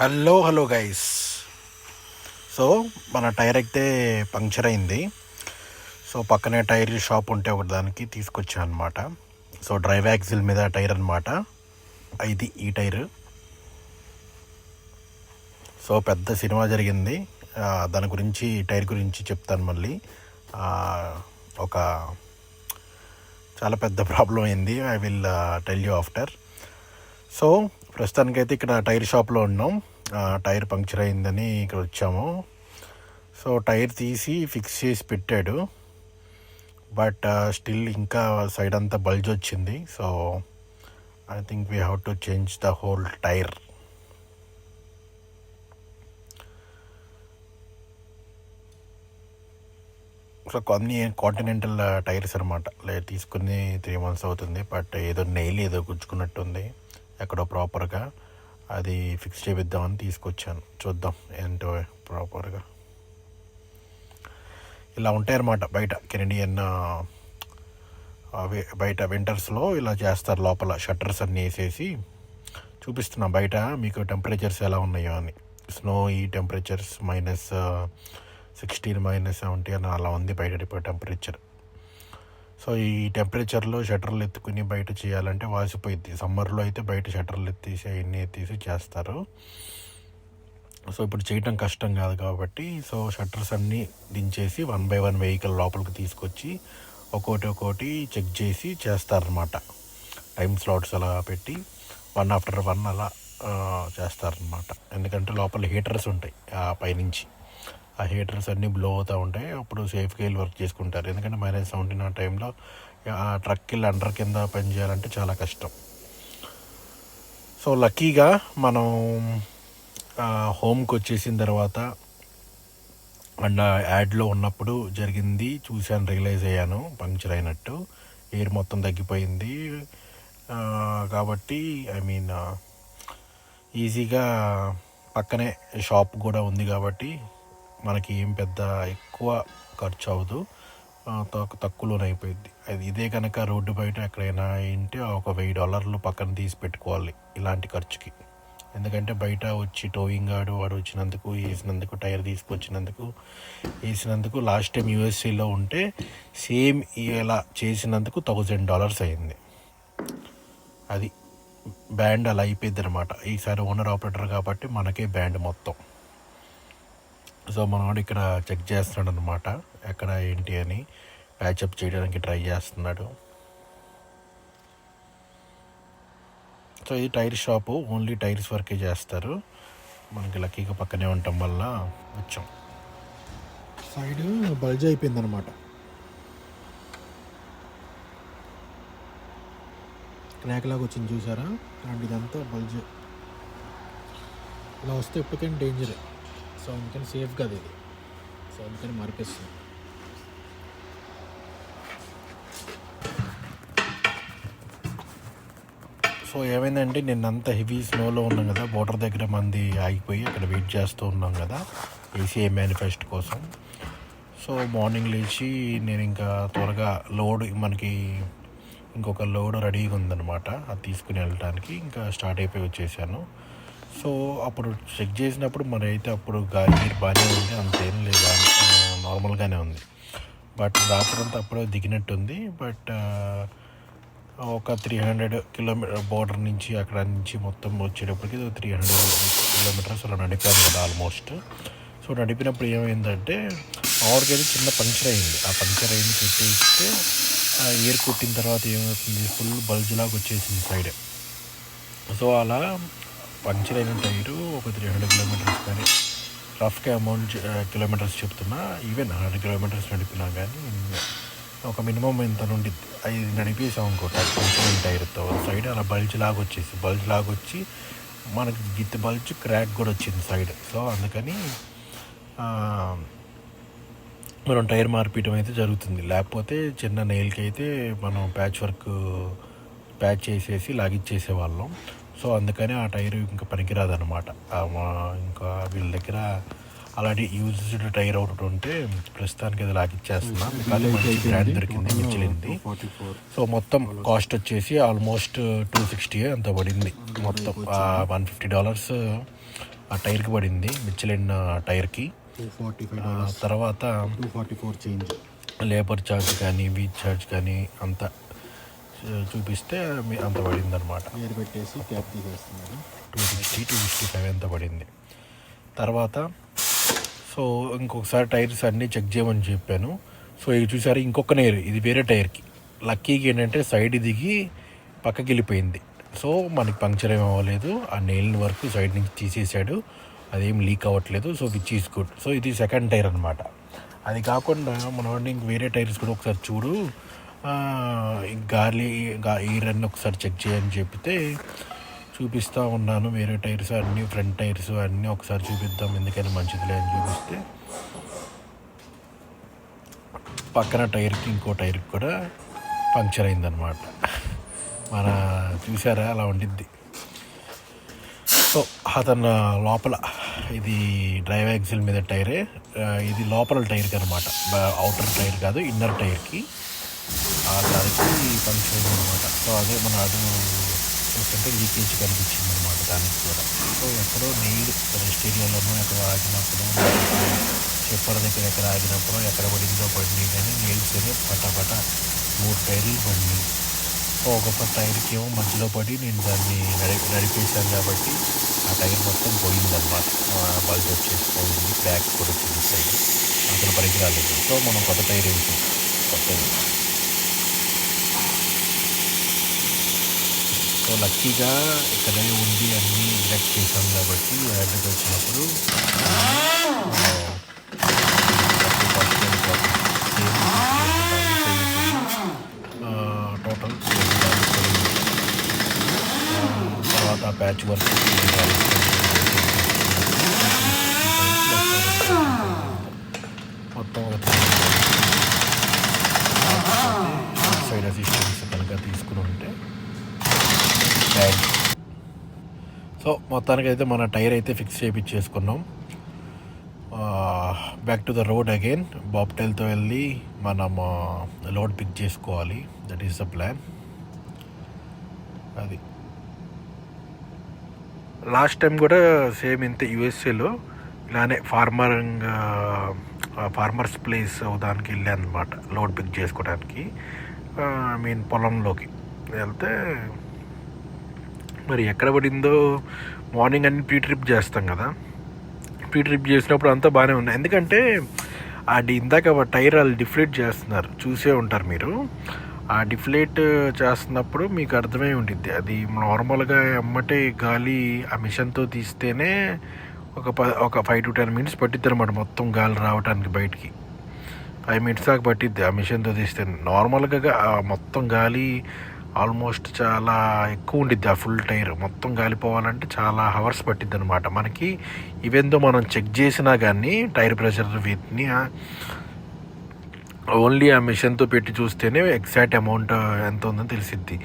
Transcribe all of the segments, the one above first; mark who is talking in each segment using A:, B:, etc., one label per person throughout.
A: Hello hello guys so మన tyre అయితే puncture అయింది. సో పక్కనే టైర్ షాప్ ఉంటే ఒక దానికి తీసుకొచ్చాను అనమాట సో డ్రైవ్ యాక్సిల్ మీద టైర్ అనమాట ఇది ఈ టైర్. సో పెద్ద సినిమా జరిగింది. దాని గురించి టైర్ గురించి చెప్తాను మళ్ళీ. ఒక చాలా పెద్ద ప్రాబ్లం అయింది. I will tell you after so ప్రస్తుతానికైతే ఇక్కడ టైర్ షాప్లో ఉన్నాం. టైర్ పంక్చర్ అయిందని ఇక్కడ వచ్చాము. సో టైర్ తీసి ఫిక్స్ చేసి పెట్టాడు. బట్ స్టిల్ uh, ఇంకా సైడ్ అంతా బల్జ్ వచ్చింది. So I think we have to change the whole tyre so కొన్ని కాంటినెంటల్ టైర్స్ అనమాట లే తీసుకుని త్రీ మంత్స్ అవుతుంది. బట్ ఏదో నెయిల్ ఏదో గుచ్చుకున్నట్టుంది. ఎక్కడో ప్రాపర్గా అది ఫిక్స్ చేపిద్దామని తీసుకొచ్చాను. చూద్దాం ఏంటో ప్రాపర్గా ఇలా ఉంటాయన్నమాట బయట. కెనడియన్ uh, బయట వింటర్స్లో ఇలా చేస్తారు లోపల. షట్టర్స్ అన్నీ వేసేసి చూపిస్తున్నా బయట మీకు టెంపరేచర్స్ ఎలా ఉన్నాయో అని. స్నో ఈ temperatures minus sixteen minus seventy అని అలా ఉంది బయట ఇప్పుడు టెంపరేచర్ సో ఈ టెంపరేచర్లో షట్టర్లు ఎత్తుకుని బయట చేయాలంటే వాసిపోయింది సమ్మర్లో అయితే బయట షట్టర్లు ఎత్తేసి అవన్నీ ఎత్తేసి చేస్తారు. సో ఇప్పుడు చేయటం కష్టం కాదు కాబట్టి సో షట్టర్స్ అన్నీ దించేసి వన్ బై వన్ వెహికల్ లోపలికి తీసుకొచ్చి ఒక్కోటి ఒక్కోటి చెక్ చేసి చేస్తారనమాట టైం స్లాట్స్ అలా పెట్టి వన్ ఆఫ్టర్ వన్ అలా చేస్తారనమాట ఎందుకంటే లోపల హీటర్స్ ఉంటాయి ఆ పైనుంచి. ఆ హీటర్స్ అన్నీ బ్లో అవుతూ ఉంటాయి. అప్పుడు సేఫ్గా వెళ్ళి వర్క్ చేసుకుంటారు. ఎందుకంటే మైనస్ సెవెంటీన్ ఆ టైంలో ఆ ట్రక్ వెళ్ళి అండర్ కింద పని చేయాలంటే చాలా కష్టం. సో లక్కీగా మనం హోమ్కి వచ్చేసిన తర్వాత అండ్ ఆ యాడ్లో ఉన్నప్పుడు జరిగింది చూశాను రియలైజ్ అయ్యాను పంక్చర్ అయినట్టు. ఎయిర్ మొత్తం తగ్గిపోయింది. కాబట్టి ఐ మీన్ ఈజీగా పక్కనే షాప్ కూడా ఉంది కాబట్టి మనకి ఏం పెద్ద ఎక్కువ ఖర్చు అవ్వదు. ఆ, తక్కువలోనే అయిపోయింది అది ఇదే కనుక రోడ్డు బయట ఎక్కడైనా ఏంటి ఒక వెయ్యి డాలర్లు పక్కన తీసి పెట్టుకోవాలి ఇలాంటి ఖర్చుకి. ఎందుకంటే బయట వచ్చి టోయింగ్ ఆడు వాడు వచ్చినందుకు వేసినందుకు టైర్ తీసుకొచ్చినందుకు వేసినందుకు లాస్ట్ టైం యూఎస్ఏలో ఉంటే సేమ్ ఇలా చేసినందుకు థౌజండ్ డాలర్స్ అయింది. అది బ్యాండ్ అలా అయిపోయింది అనమాట ఈసారి ఓనర్ ఆపరేటర్ కాబట్టి మనకే బ్యాండ్ మొత్తం. సో మనవాడు ఇక్కడ చెక్ చేస్తున్నాడు అనమాట ఎక్కడ ఏంటి అని ప్యాచప్ చేయడానికి ట్రై చేస్తున్నాడు. సో ఇది టైర్ షాపు ఓన్లీ టైర్స్ వరకే చేస్తారు. మనకి లక్కీగా పక్కనే ఉండటం వల్ల వచ్చాం. సైడ్ బల్జ్ అయిపోయింది అనమాట క్రాక్ లాగా వచ్చింది చూసారా? అండ్ ఇదంతా బల్జ్. ఇలా వస్తే ఎప్పటికైనా డేంజరే సో అందుకని సేఫ్ కాదు ఇది. సో అందుకని మరిపిస్తుంది సో ఏమైందంటే అంత హెవీ స్నోలో ఉన్నాం కదా బోర్డర్ దగ్గర మంది ఆగిపోయి అక్కడ వెయిట్ చేస్తూ ఉన్నాం కదా ఏసీఐ మేనిఫెస్ట్ కోసం. సో మార్నింగ్ లేచి నేను ఇంకా త్వరగా లోడ్ మనకి ఇంకొక లోడ్ రెడీగా ఉందన్నమాట అది తీసుకుని వెళ్ళటానికి. ఇంకా స్టార్ట్ అయిపోయి వచ్చేసాను. సో అప్పుడు చెక్ చేసినప్పుడు మరి అయితే అప్పుడు గాలి నీరు బాగానే ఉంది అంతేం లేదు నార్మల్గానే ఉంది. బట్ రాత్రి అంతా అప్పుడే దిగినట్టుంది. బట్ ఒక త్రీ హండ్రెడ్ కిలోమీటర్ బోర్డర్ నుంచి అక్కడ నుంచి మొత్తం వచ్చేటప్పటికి త్రీ హండ్రెడ్ కిలోమీటర్స్ అలా నడిపాను కదా ఆల్మోస్ట్. సో నడిపినప్పుడు ఏమైందంటే మామూలుగా చిన్న పంక్చర్ అయింది. ఆ పంక్చర్ అయింది పెట్టేస్తే ఆ ఎయిర్ కొట్టిన తర్వాత ఏమవుతుంది? ఫుల్ బల్జ్ లాగా వచ్చేసింది సైడ్. సో అలా పంచర్ అయిన టైరు ఒక త్రీ హండ్రెడ్ కిలోమీటర్స్ కానీ రఫ్గా అమౌంట్ కిలోమీటర్స్ చెప్తున్నా ఈవెన్ హండ్రెడ్ కిలోమీటర్స్ నడిపినా కానీ ఒక మినిమం ఇంత నుండి ఐదు నడిపేసాం అనుకో పంక్చర్ టైర్తో సైడ్ అలా బల్జ్ లాగా వచ్చేసి బల్జ్ లాగా వచ్చి మనకి విత్ బల్జ్ క్రాక్ కూడా వచ్చింది సైడ్. సో అందుకని మనం టైర్ మార్పించడం అయితే జరుగుతుంది. లేకపోతే చిన్న నెయిల్కి అయితే మనం ప్యాచ్ వర్క్ ప్యాచ్ చేసేసి లాగిచ్చేసేవాళ్ళం. సో అందుకని ఆ టైర్ ఇంకా పనికిరాదనమాట ఇంకా వీళ్ళ దగ్గర అలాంటి యూజ్డ్ టైర్ ఒకటి ఉంటే ప్రస్తుతానికి అది లాగిచ్చేస్తున్నా. కానీ మంచి బ్రాండ్ దొరికింది మిచ్చిలింది
B: ఫోర్
A: సో మొత్తం కాస్ట్ వచ్చేసి ఆల్మోస్ట్ టూ సిక్స్టీ అంత పడింది. మొత్తం వన్ ఫిఫ్టీ డాలర్స్ ఆ టైర్కి పడింది మిచ్చిలిన్ టైర్కి. తర్వాత లేబర్ ఛార్జ్ కానీ వీచ్ ఛార్జ్ కానీ అంత చూపిస్తే మీ- అంత పడింది అనమాట
B: పెట్టేసి క్యాప్ తీసేస్తున్నారు.
A: Two sixty two sixty five ఎంత పడింది. తర్వాత సో ఇంకొకసారి టైర్స్ అన్నీ చెక్ చేయమని చెప్పాను. సో ఇది చూసారు ఇంకొక నేర్ ఇది వేరే టైర్కి. లక్కీకి ఏంటంటే సైడ్ దిగి పక్కకి వెళ్ళిపోయింది. సో మనకి పంక్చర్ ఏం అవ్వలేదు. ఆ నెయిల్ వరకు సైడ్ నుంచి తీసేసాడు అదేం లీక్ అవ్వట్లేదు. So which is good. So ఇది సెకండ్ టైర్ అనమాట అది కాకుండా మన వాడిని ఇంక వేరే టైర్స్ కూడా ఒకసారి చూడు. గాలి గా- ఈ రన్ ఒకసారి చెక్ చేయని చెప్తే చూపిస్తూ ఉన్నాను. వేరే టైర్స్ అన్నీ ఫ్రంట్ టైర్స్ అన్నీ ఒకసారి చూపిద్దాం ఎందుకని మంచిదిలే అని చూపిస్తే. పక్కన టైర్కి ఇంకో టైర్కి కూడా పంక్చర్ అయిందనమాట మన చూసారా? అలా ఉండిద్ది. సో అతను లోపల ఇది డ్రైవ్ యాక్సిల్ మీద టైరే. ఇది లోపల టైర్కి అనమాట అవుటర్ టైర్ కాదు ఇన్నర్ టైర్కి. ఆడడానికి ఫంక్షన్ అనమాట సో అదే మన అది చూస్తుంటే లీకేజ్ కనిపించింది అనమాట దానికి కూడా. సో ఎక్కడో నీరు స్టేడియోలోనో ఎక్కడ ఆగినప్పుడు చెప్పర్ దగ్గర ఎక్కడ ఆగినప్పుడు ఎక్కడ పడిందో పడింది కానీ నీళ్ళు సరే పటాపట మూడు టైర్లు పడినాయి సో ఒక టైర్కి ఏమో మధ్యలో పడి నేను దాన్ని నడి నడిపేశాను కాబట్టి ఆ టైర్ మొత్తం పోయిందన్నమాట. బల్జ్ వచ్చేసి పోయింది బ్యాక్ కూడా వచ్చింది సైడ్ అసలు పనికి రాలేదు. సో మనం కొత్త టైర్ వేసాం కొత్త సో లక్కీగా ఇక్కడే ఉండి అన్నీ ఇంజెక్ట్ చేశాం కాబట్టి యాడ్కి వచ్చినప్పుడు టోటల్ తర్వాత ప్యాచ్ వర్క్ మొత్తం ఒక సైడ్ అసిస్టెన్స్ కనుక తీసుకుని ఉంటే బ్యాడ్ మొత్తానికి అయితే మన టైర్ అయితే fix చేయించేసుకున్నాం back to the road again బాప్టైల్తో వెళ్ళి మనం లోడ్ పిక్ చేసుకోవాలి. దట్ ఈస్ ద ప్లాన్ అది. లాస్ట్ టైం కూడా సేమ్ ఇంత యూఎస్ఏలో ఇలానే ఫార్మర్ ఫార్మర్స్ ప్లేస్ దానికి వెళ్ళాను అనమాట లోడ్ పిక్ చేసుకోవడానికి మీన్ పొలంలోకి. వెళ్తే మరి ఎక్కడ పడిందో మార్నింగ్ అన్ని ప్రీ ట్రిప్ చేస్తాం కదా. ప్రీ ట్రిప్ చేసినప్పుడు అంతా బాగానే ఉన్నాయి. ఎందుకంటే ఆ ఇందాక టైర్ వాళ్ళు డిఫ్లేట్ చేస్తున్నారు. చూసే ఉంటారు మీరు. ఆ డిఫ్లేట్ చేస్తున్నప్పుడు మీకు అర్థమై ఉంటుంది అది నార్మల్గా ఎమ్మటే గాలి ఆ మిషన్తో తీస్తేనే ఒక ప ఒక ఫైవ్ టు టెన్ మినిట్స్ పట్టిద్ది అనమాట మొత్తం గాలి రావడానికి బయటికి. ఫైవ్ మినిట్స్ దాకా పట్టిద్ది ఆ మిషన్తో తీస్తే. నార్మల్గా మొత్తం గాలి ఆల్మోస్ట్ చాలా ఎక్కువ ఉండిద్ది ఆ ఫుల్ టైర్. మొత్తం గాలిపోవాలంటే చాలా హవర్స్ పట్టిద్ది అనమాట మనకి ఇవేందో మనం చెక్ చేసినా కానీ టైర్ ప్రెషర్ వీటిని ఓన్లీ ఆ మిషన్తో పెట్టి చూస్తేనే ఎగ్జాక్ట్ అమౌంట్ ఎంత ఉందని తెలిసిద్ది.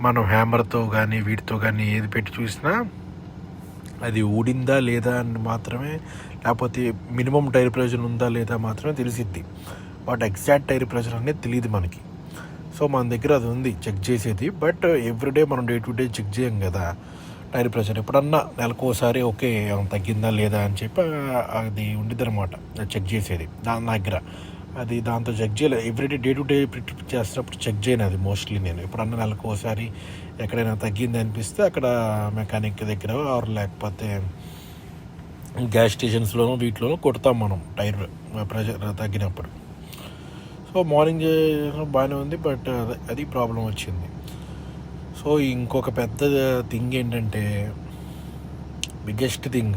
A: మనం హ్యామర్తో కానీ వీటితో కానీ ఏది పెట్టి చూసినా అది ఊడిందా లేదా అని మాత్రమే లేకపోతే మినిమం టైర్ ప్రెషర్ ఉందా లేదా మాత్రమే తెలిసిద్ది. బట్ ఎగ్జాక్ట్ టైర్ ప్రెషర్ అనేది తెలియదు మనకి. సో మన దగ్గర అది ఉంది చెక్ చేసేది. బట్ ఎవ్రీడే మనం డే టు డే చెక్ చేయం కదా. టైర్ ప్రెషర్ ఎప్పుడన్నా నెలకోసారి ఓకే తగ్గిందా లేదా అని చెప్పి అది ఉండిద్ది అనమాట చెక్ చేసేది. దాని దగ్గర. అది దాంతో చెక్ చేయలేదు everyday day to day trip చేస్తున్నప్పుడు చెక్ చేయను అది మోస్ట్లీ నేను. ఎప్పుడన్నా నెలకు ఒకసారి ఎక్కడైనా తగ్గింది అనిపిస్తే అక్కడ మెకానిక్ దగ్గర ఆర్ లేకపోతే గ్యాస్ స్టేషన్స్లోనూ వీటిలోనూ కొడతాం మనం టైర్ ప్రెషర్ తగ్గినప్పుడు. సో మార్నింగ్ బాగానే ఉంది బట్ అది- అది ప్రాబ్లం వచ్చింది. సో ఇంకొక పెద్ద థింగ్ ఏంటంటే బిగ్గెస్ట్ థింగ్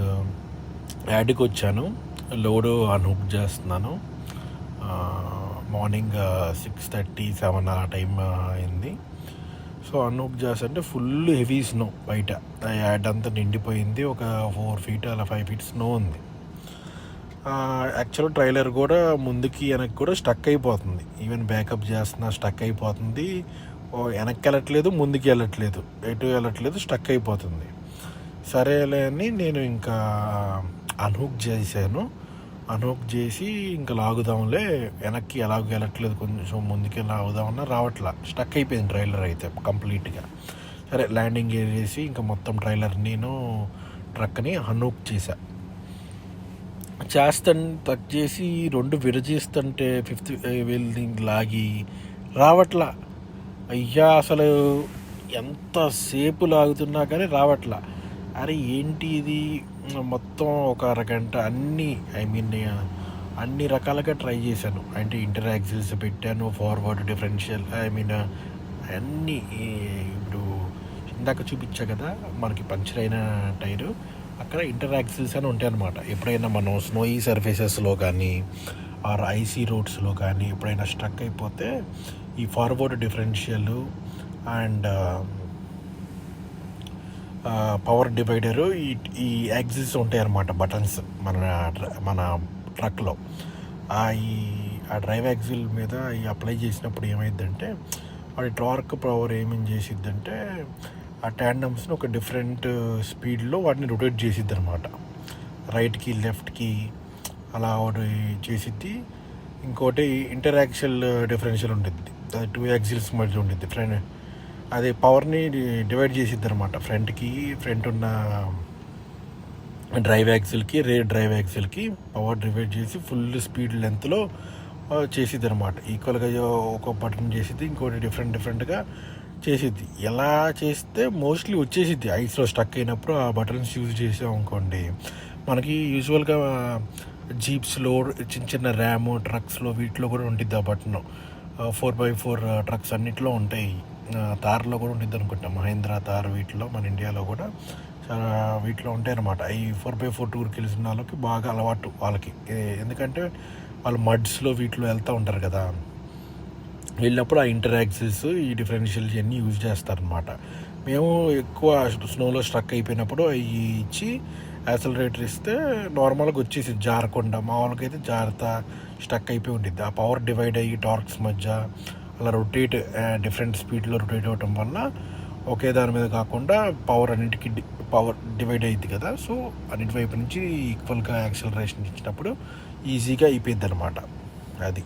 A: యాడ్కి వచ్చాను లోడ్ అన్హుక్ చేస్తున్నాను. మార్నింగ్ సిక్స్ థర్టీ సెవెన్ ఆ టైం అయింది. సో అన్హుక్ చేస్తుంటే ఫుల్ హెవీ స్నో బయట. ఆ యాడ్ అంతా నిండిపోయింది ఒక ఫోర్ ఫీట్ అలా ఫైవ్ ఫీట్ స్నో ఉంది. యాక్చువల్ ట్రైలర్ కూడా ముందుకి వెనక్కి కూడా స్టక్ అయిపోతుంది. ఈవెన్ బ్యాకప్ చేస్తున్నా స్టక్ అయిపోతుంది. ఓ వెనక్కి వెళ్ళట్లేదు ముందుకి వెళ్ళట్లేదు. ఎటు వెళ్ళట్లేదు స్టక్ అయిపోతుంది. సరేలే అని నేను ఇంకా అన్హుక్ చేశాను. అన్హుక్ చేసి ఇంకా లాగుదాంలే. వెనక్కి ఎలాగో వెళ్ళట్లేదు కొంచెం ముందుకి లాగుదామన్నా రావట్లా. స్టక్ అయిపోయింది ట్రైలర్ అయితే కంప్లీట్గా సరే ల్యాండింగ్ చేసి ఇంకా మొత్తం ట్రైలర్ నేను ట్రక్ని హనూక్ చేశాను చేస్తాను టక్ చేసి రెండు విడజేస్తుంటే ఫిఫ్త్ వెల్డింగ్ లాగి రావట్లా. అయ్యా అసలు ఎంతసేపు లాగుతున్నా కానీ రావట్లా. అరే ఏంటి ఇది? మొత్తం ఒక అరగంట అన్నీ ఐ మీన్ అన్ని రకాలుగా ట్రై చేశాను. అంటే ఇంటర్ యాక్సిల్స్ పెట్టాను ఫార్వర్డ్ డిఫరెన్షియల్ ఐ మీన్ అన్నీ ఇప్పుడు ఇందాక చూపించా కదా మనకి పంచర్ అయిన టైరు. అక్కడ ఇంటరాక్సిల్స్ అని ఉంటాయి అనమాట ఎప్పుడైనా మనం స్నోయి సర్ఫేసెస్లో కానీ ఆర్ ఐసీ రోడ్స్లో కానీ ఎప్పుడైనా స్ట్రక్ అయిపోతే ఈ forward differential and power divider ఈ ఈ యాక్సిస్ ఉంటాయి అనమాట బటన్స్ మన మన ట్రక్లో ఆ ఈ ఆ డ్రైవ్ యాక్సిల్ మీద ఈ అప్లై చేసినప్పుడు ఏమైందంటే వాడి టార్క్ పవర్ ఏమేం చేసిద్దంటే ఆ ట్యాండమ్స్ని ఒక డిఫరెంట్ స్పీడ్లో uh, వాటిని రొటేట్ చేసిద్ది అనమాట రైట్కి లెఫ్ట్కి అలా ఒకటి చేసిద్ది. ఇంకోటి ఇంటరాక్షల్ డిఫరెన్షియల్ ఉంటుంది అది టూ యాక్సిల్స్ మధ్య ఉంటుంది ఫ్రంట్ అది పవర్ని డివైడ్ చేసిద్ది అనమాట ఫ్రంట్కి ఫ్రంట్ ఉన్న డ్రైవ్ యాక్సిల్కి రే డ్రైవ్ యాక్సిల్కి పవర్ డివైడ్ చేసి ఫుల్ స్పీడ్ లెంత్లో చేసిద్ది అనమాట ఈక్వల్గా ఒక బటన్ చేసిద్ది. ఇంకోటి డిఫరెంట్ డిఫరెంట్గా చేసిద్ది. ఎలా చేస్తే మోస్ట్లీ వచ్చేసిద్ది. ఐస్లో స్టక్ అయినప్పుడు ఆ బటన్స్ యూజ్ చేసాం అనుకోండి. మనకి యూజువల్గా జీప్స్లో చిన్న చిన్న ర్యామ్ ట్రక్స్లో వీటిలో కూడా ఉంటుంది ఆ button four by four trucks అన్నిట్లో ఉంటాయి. తార్లో కూడా ఉంటుంది అనుకుంటా. మహేంద్ర తార్ వీటిలో మన ఇండియాలో కూడా చాలా వీటిలో ఉంటాయి అనమాట ఈ ఫోర్ బై ఫోర్ టూర్కి వెళ్ళిన వాళ్ళకి బాగా అలవాటు వాళ్ళకి. ఎందుకంటే వాళ్ళు మడ్స్లో వీటిలో వెళ్తూ ఉంటారు కదా. వెళ్ళినప్పుడు ఆ ఇంటరాక్సెస్ ఈ డిఫరెన్షియల్ అన్నీ యూజ్ చేస్తారనమాట మేము ఎక్కువ స్నోలో స్ట్రక్ అయిపోయినప్పుడు అవి ఇచ్చి యాక్సలరేటర్ ఇస్తే నార్మల్గా వచ్చేసి జారకుండా మామూలుగా అయితే జారత స్టక్ అయిపోయి ఉంటుంది ఆ పవర్ డివైడ్ అయ్యి టార్క్స్ మధ్య అలా రొటేట్ డిఫరెంట్ స్పీడ్లో రొటేట్ అవ్వటం వల్ల ఒకే దాని మీద కాకుండా పవర్ అన్నిటికీ పవర్ డివైడ్ అయ్యింది కదా. సో అన్నిటి వైపు నుంచి ఈక్వల్గా యాక్సలరేషన్ ఇచ్చినప్పుడు ఈజీగా అయిపోయింది అనమాట అది.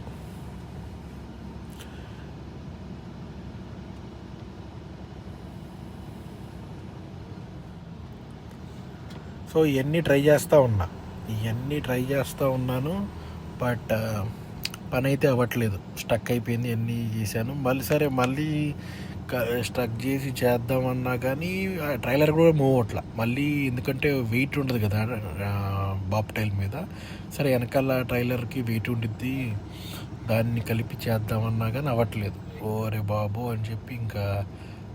A: సో ఇవన్నీ ట్రై చేస్తూ ఉన్నా. ఇవన్నీ ట్రై చేస్తూ ఉన్నాను. బట్ పని అయితే అవ్వట్లేదు. స్టక్ అయిపోయింది అన్నీ చేశాను. మళ్ళీ సరే మళ్ళీ స్టక్ చేసి చేద్దామన్నా కానీ ట్రైలర్ కూడా మూవ్ అవ్వట్లా. మళ్ళీ ఎందుకంటే వెయిట్ ఉండదు కదా బాప్ టైల్ మీద. సరే వెనకాల ట్రైలర్కి వెయిట్ ఉండిద్ది. దాన్ని కలిపి చేద్దామన్నా కానీ అవ్వట్లేదు. ఓరే బాబు అని చెప్పి ఇంకా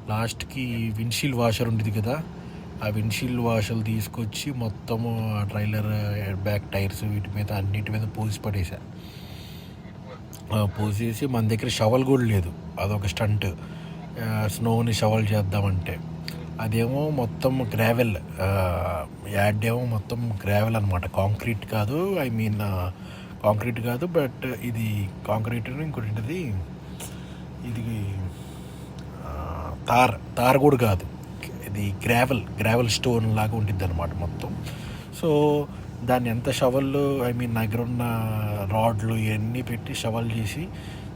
A: లాస్ట్కి విన్షీల్ వాషర్ ఉండేది కదా. ఆ విన్షీల్డ్ వాషర్లు తీసుకొచ్చి మొత్తము ఆ ట్రైలర్ బ్యాక్ టైర్స్ వీటి మీద అన్నిటి మీద పోసి పడేసా. పోసేసి మన దగ్గర షవల్ కూడా లేదు. అదొక స్టంట్ స్నోని షవల్ చేద్దామంటే. అదేమో మొత్తం గ్రావెల్ యాడ్ ఏమో మొత్తం గ్రావెల్ అనమాట కాంక్రీట్ కాదు ఐ మీన్ కాంక్రీట్ కాదు బట్ ఇది కాంక్రీట్ ఇంకోటి ఇది తార్ తార్ కూడా కాదు. అది గ్రావెల్ గ్రావెల్ స్టోన్ లాగా ఉంటుంది అనమాట మొత్తం. సో దాన్ని ఎంత షవళ్ళు ఐ మీన్ దగ్గర ఉన్న రాడ్లు ఇవన్నీ పెట్టి షవల్ చేసి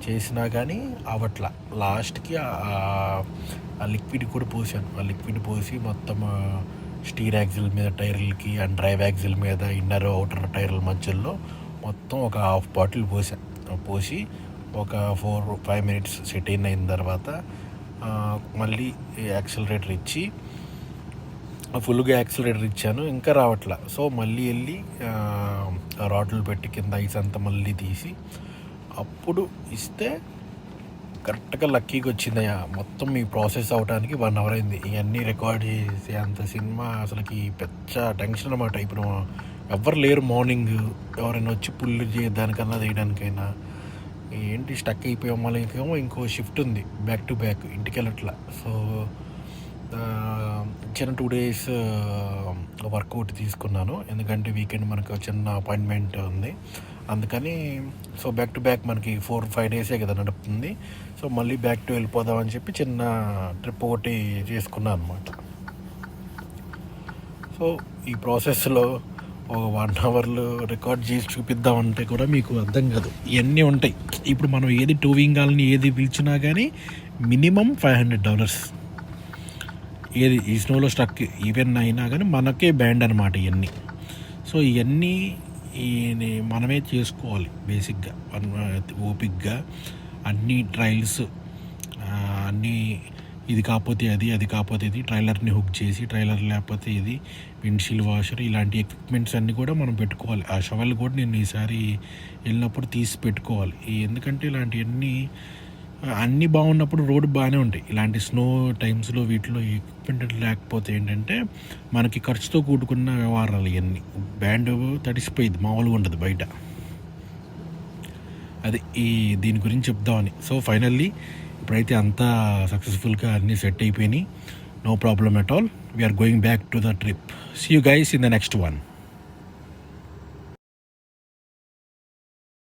A: చేసినా కానీ అవట్లా లాస్ట్కి ఆ- లిక్విడ్ కూడా పోసాను. ఆ లిక్విడ్ పోసి మొత్తం స్టీర్ యాక్సిల్ మీద టైర్లకి అండ్ డ్రైవ్ యాక్సిల్ మీద ఇన్నర్ అవుటర్ టైర్ల మధ్యలో మొత్తం ఒక హాఫ్ బాటిల్ పోసాను. పోసి ఒక ఫోర్ ఫైవ్ మినిట్స్ సెట్ అయిన తర్వాత మళ్ళీ యాక్సిలరేటర్ ఇచ్చి ఫుల్గా యాక్సిలరేటర్ ఇచ్చాను ఇంకా రావట్లా. సో మళ్ళీ వెళ్ళి ఆ, రాడ్లు పెట్టి కింద ఐస్ అంతా మళ్ళీ తీసి అప్పుడు ఇస్తే కరెక్ట్గా లక్కీగా వచ్చిందయ్యా మొత్తం ఈ ప్రాసెస్ అవడానికి వన్ అవర్ అయింది. ఇవన్నీ రికార్డ్ చేసి అంత సినిమా అసలుకి పెద్ద టెన్షన్ అనమాట ఇప్పుడు ఎవ్వరు లేరు మార్నింగ్. ఎవరైనా వచ్చి పుల్లు చేయడానికన్నా తీయడానికైనా. ఏంటి స్టక్ అయిపోయాం మళ్ళీ ఇంకేమో ఇంకో షిఫ్ట్ ఉంది. బ్యాక్ టు బ్యాక్ ఇంటికి వెళ్ళట్లా సో చిన్న టూ డేస్ వర్కౌట్ తీసుకున్నాను. ఎందుకంటే వీకెండ్ మనకు చిన్న అపాయింట్మెంట్ ఉంది. అందుకని సో బ్యాక్ టు బ్యాక్ మనకి ఫోర్ ఫైవ్ డేసే కదా నడుపుతుంది. సో మళ్ళీ బ్యాక్ టు వెళ్ళిపోదామని చెప్పి చిన్న ట్రిప్ ఒకటి చేసుకున్నాను అనమాట సో ఈ ప్రాసెస్లో ఒక వన్ అవర్లో రికార్డ్ చేసి చూపిద్దామంటే కూడా మీకు అర్థం కాదు. ఇవన్నీ ఉంటాయి. ఇప్పుడు మనం ఏది టూవింగ్ వాళ్ళని ఏది పిలిచినా కానీ మినిమం ఫైవ్ హండ్రెడ్ డాలర్స్ ఏది ఈ స్నోలో స్టక్ ఈవెన్ అయినా కానీ మనకే బ్యాండ్ అనమాట ఇవన్నీ సో ఇవన్నీ ఈ మనమే చేసుకోవాలి బేసిక్గా ఓపిక్గా అన్ని ట్రయల్స్ అన్నీ ఇది కాకపోతే అది అది కాకపోతే ఇది ట్రైలర్ని హుక్ చేసి ట్రైలర్ లేకపోతే ఇది విండ్షీల్ వాషర్ ఇలాంటి ఎక్విప్మెంట్స్ అన్నీ కూడా మనం పెట్టుకోవాలి. ఆ షవల్ కూడా నేను ఈసారి వెళ్ళినప్పుడు తీసి పెట్టుకోవాలి. ఎందుకంటే ఇలాంటివన్నీ అన్నీ బాగున్నప్పుడు రోడ్డు బాగానే ఉంటాయి. ఇలాంటి స్నో టైమ్స్లో వీటిలో ఎక్విప్మెంట్ లేకపోతే ఏంటంటే మనకి ఖర్చుతో కూడుకున్న వ్యవహారాలు ఇవన్నీ బ్యాండ్ తడిసిపోయింది మామూలుగా ఉండదు బయట. అది ఈ దీని గురించి చెప్దామని. సో ఫైనల్లీ ఇప్పుడైతే అంతా సక్సెస్ఫుల్గా అన్నీ సెట్ అయిపోయినాయి. No problem at all. We're going back to the trip see you guys in the next one